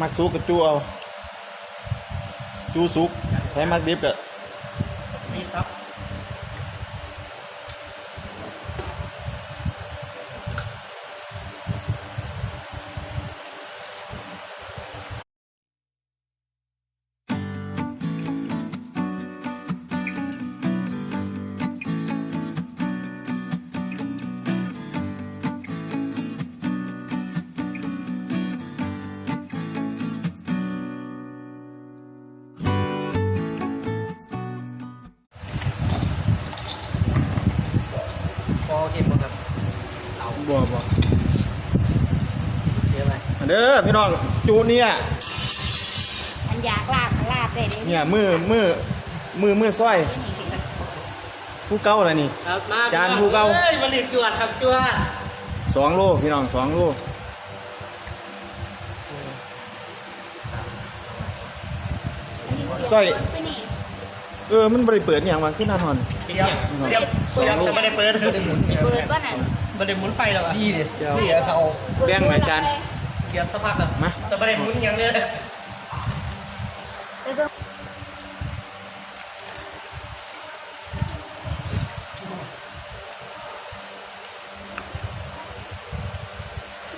มักสุกกับจูเอาจูสุกแถมมักดิบกับ บัวบัวเยอะไหมเด้อพี่น้องจูเนี่ยอันอยากลาบก็ลาบได้เด้เนี่ยมือมือมือมือสร้อยผู้เก้าอะไรนี่ ครับมาจานผู้เก่าเฮ้ยมาหลีกจวดครับจวดสองโลพี่น้องสองโลสร้อยไปนี่เออมันบริเปิดอหย่างวะขึ้นหน้านอน เสียบเสียบเสียบแต่ไม่ได้เปิดไม่ได้หมุนเนี่ยเปิดว่านั่ นไม่ได้หมุนไฟหรอกอะดีดิเสียเขาแบ่งหน่อยจานเสียบสักพักอะมาแต่ไม่ได้หมุนอย่างเลยเออก็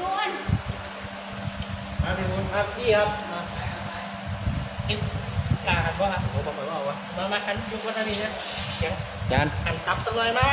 นวลมาพี่หมุนครับพี่ครับมาคิดกล้าหันว่าครับผมบอกไปว่าว่ามามาคันยุกวัฒนีเนี่ยเสียงจานหันตับสักหน่อยมา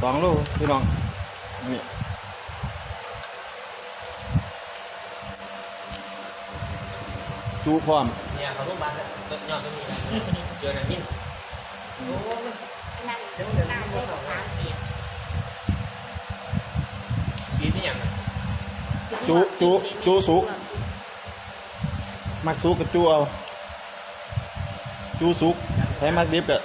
สองโลพี่น้องนี่จูพร้อมเนี่ยเขาลูกบ้านเนี่ยต้นยอดก็มีนะเจอหนังนิ่มโอ้ยนั่งนั่งใส่กับขางเปียกปีนี่อย่างไรจูจูจูสุกมักสุกกับจูเอาจูสุกแถมมักดิบกับ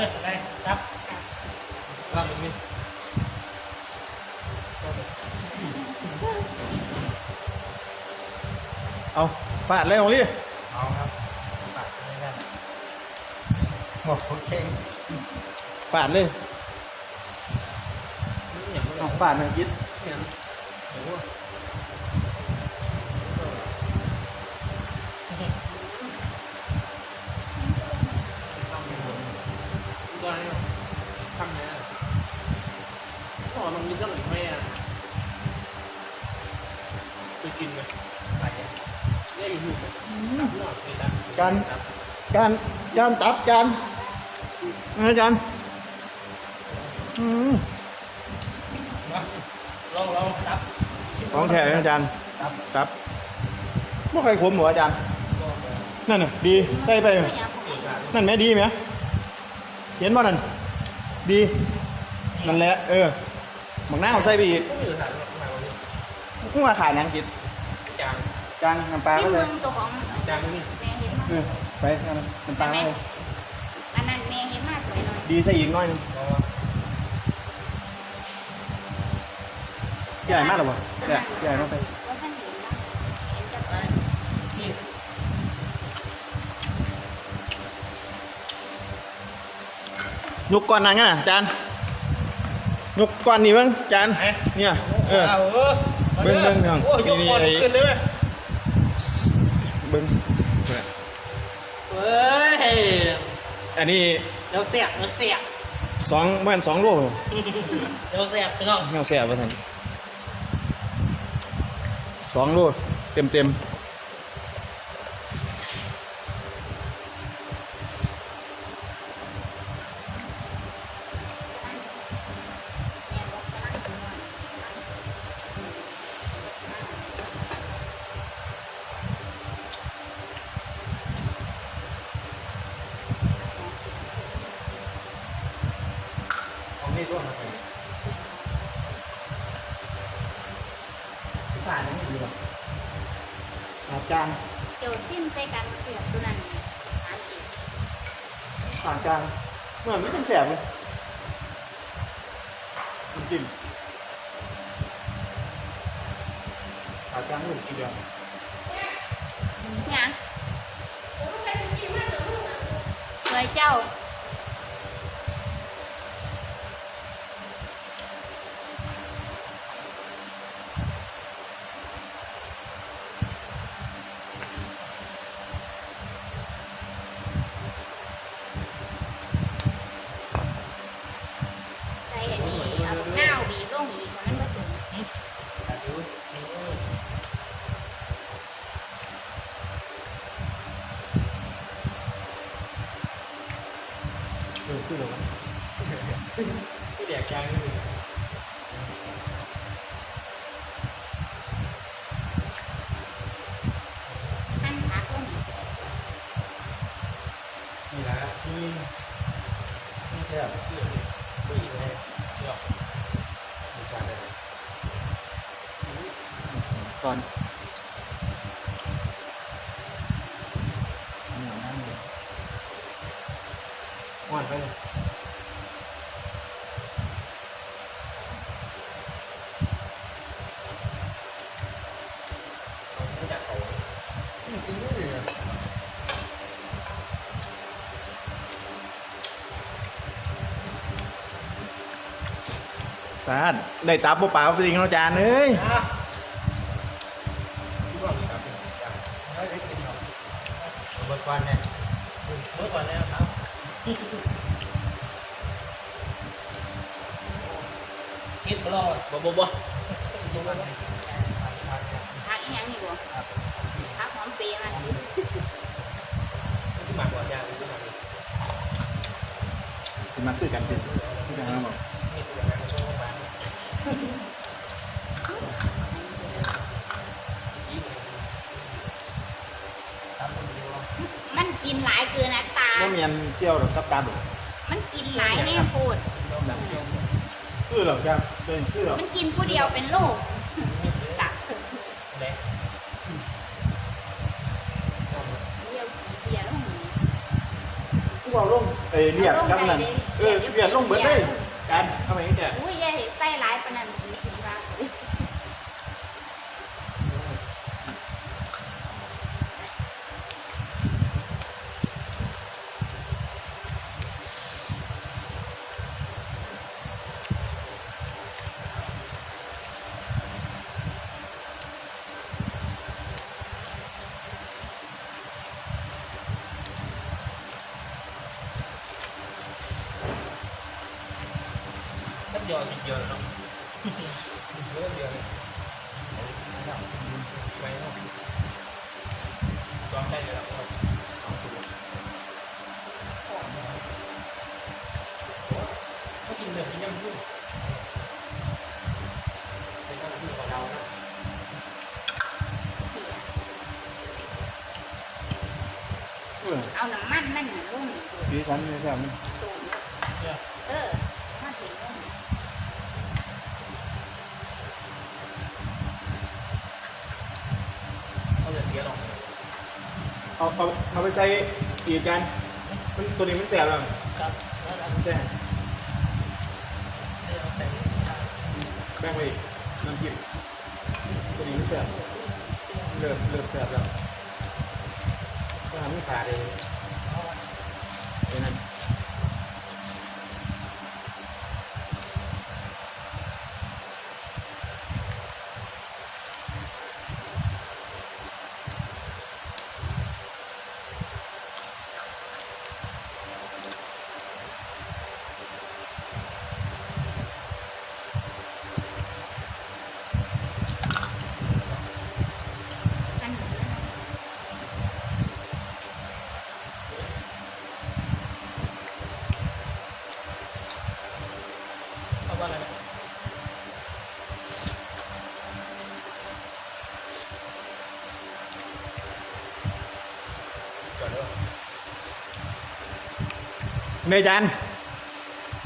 เอาเลยอะไรครับว่ามันมีเอาฟาดเลยของลี่เอาครับตัดไม่ได้บอกโอเคฟาดเลยอย่างนี้เอาฟาดหนะยิด เนี่ยโอ้โหตัวนี้ทำไงอะอ๋อมันมีเรื่องอีกไหมอะ ไปกินไหมไปอะเนี่ยอยู่อยู่ตับหน่อยกินตับการการการตับการอาจารย์อืมลองลองตับของแท้อาจารย์ตับไม่เคยขมหัวอาจารย์นั่นน่ะดีใส่ไปไม่อยากนั่นแม่ดีไหมเห็นป่ะนั่นดี นั่นแหละ เออหมักหน้าเอาใส่ไปอีกก็ มีสารมาวันนี้มึงมาขายหนังกินจางจางน้ำปลาที่ก็เลเมืยองตัวของจางนี่แม่เห็นมากเออไปเอาน้ำปลาก็เลยอันนั้นแม่เห็นมากสวยหน่อยดีใส่อีกหน้อยหนึงรอใหญ่มากหรอวะใหญ่ใหญ่มากไปว่าท่านเห็นนะเห็นจะไปนี่ยกก้อนนั้นกันนะจานยกก้อนนี่เบ้างจานเนี่ยเออเอาเออ เบิ้งเบิ้งน้องโอ้ยยกนี่ไอ้ขึ้นเลยไหมเบิ้งเฮ้ยอันนี้เดี๋ยวเสียบเดี๋ยวเสียบสองแม่นสองโลเดี๋ยวเสียบพี่น้องเงาแสบวะท่านสองโลเต็มเต็ม ของนี่ตัวอะไรผ่านไม่ดีหรอกอาจารย์เดี๋ยวซิมใส่กันเสียบตัวนั้นต่างกลางเหมือนไม่ต้องแสบเลยน้ำจิ้มต่างกลางเหมือนกินเดียวเนี่ยสวยเจ้า ใส่อันนี้เอาบักนาวบีบลงอีกมันผสม เออคือเหรอวะ ที่แดกยางนี่ หั่นผักลงอีก นี่ นะนี่นี่แซ่บผู้หญิงเลยเนาะมีชาได้ตอนนี่นั่งเลยหวานไปเลย ไม่อยากเขา กินไม่เหลือ สาดได้ตับเปล่าๆไปสิงอาจารย์เอ้ยอะที่ว่ามีครับไม่ได้กินหรอกเบิกวันเนี่ยเมื่อก่อนแล้วครับคิดมาลองบ่บ่บ่ผักอีหยังนี่บ่ผักหอมเปรี้ยมันที่มาก่อนยางที่มากนี่คือมันคือกันเป็นคือกันนะบอก มีตัวงานมาช่วยเข้ามายิ้ม ตามคนเดียว มันกินหลายเกินอัตรา ว่าเมียนเที่ยวหรอกกับการหรอกมันกินหลายแน่โพดคือหรอกครับเป็นคือหรอกมันกินผู้เดียวเป็นโรคตักเล็กเดียวกี่เบียร์แล้วหนูกูเอาลงเอ้ยเรียกกำนันเออเรียกลงเบิดเลยการทำไมนี่แกอุ้ยยายเห็นไส้หลายปานนั้นกินกินบ้าง สัก เดียวสิเดียวเนาะเยอะเดียวเลยไปเนาะลองได้เลยครับก็กินเนื้อกินยำยุ่งเป็นหน้าที่ของเรานะเออเอาน้ำมันนั่นน่ะลงอีกสีสันนี่แซ่บนี่ตูนเนี่ย เออมาถึงลง เขา จะเสียหรอกเอาเอาเอาไปใส่อีกกันมันตัวนี้มันแซ่บแล้วครับแล้วเรามันแซ่บใส่แบ่งไปอีกน้ำจิ้มตัวนี้มันแซ่บเริ่มเริ่มแซ่บแล้วก็ทำให้ขาดเลย เนยจาน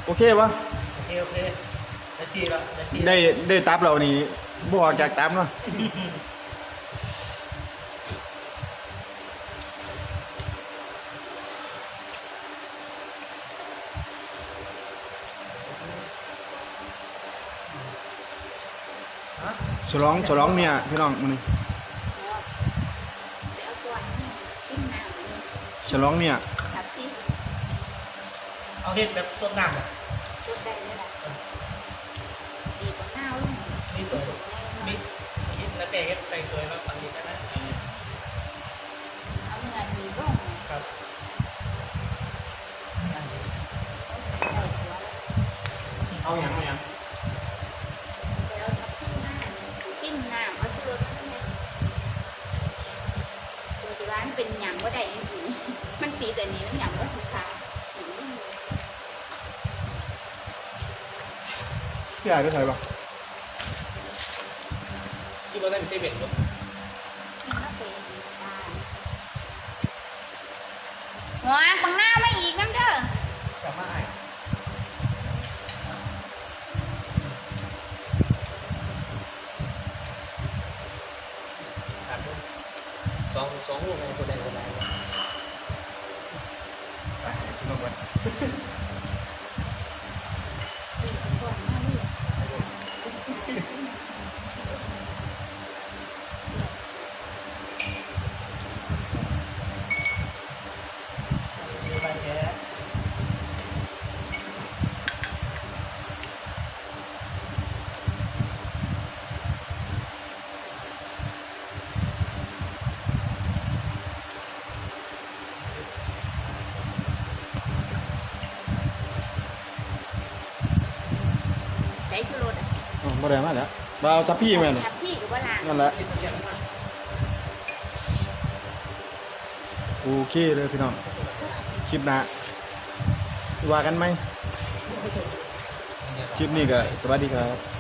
โอเควะโอเค โอเคนาทีละด้ทีได้ได้ตับเรานี่บ่อกจากตับเนาะฉลองฉลองเนี่ยพี่น้องมันนี่ฉลองเนี่ย เอาเห็ดแบบสดน้ำอะสุดได้เลยล่ะดีกว่าหน้าลุ่มนี่ตัวมีมีแล้วแต่เห็ดใส่ตัวแล้วฝั่งนี้ก็นะเอาเงินมีร่องครับใส่หัวแล้วเอาหยังเอาหยังไปเอาทับที่หน้าจิ้มน้ำเอาชูรสเข้าไปตัวที่ร้านเป็นหยังว่าได้ยังสิมันตีแต่นี้มันหยังว่าถูกขาหิวเลย พี่ใหญ่ไปใส่ป่ะที่ว่าได้เซเว่นบ่หัวปังหน้ามาอีกน้ำเด้อ จะมาอ้ายครับสองสองลูกในคนใดคนใด ไปพี่น้องไป ส่วนมาเลย ไปแค่ ใส่ ชูรสอะอ๋อบ่ได้มาแล้วเราเอาจับพี่แม่นทับพี่กับว่าลางนั่นแหละโอเคเลยพี่น้อง คลิปหน้าว่ากันไหมคลิปนี้ก็สวัสดีครับ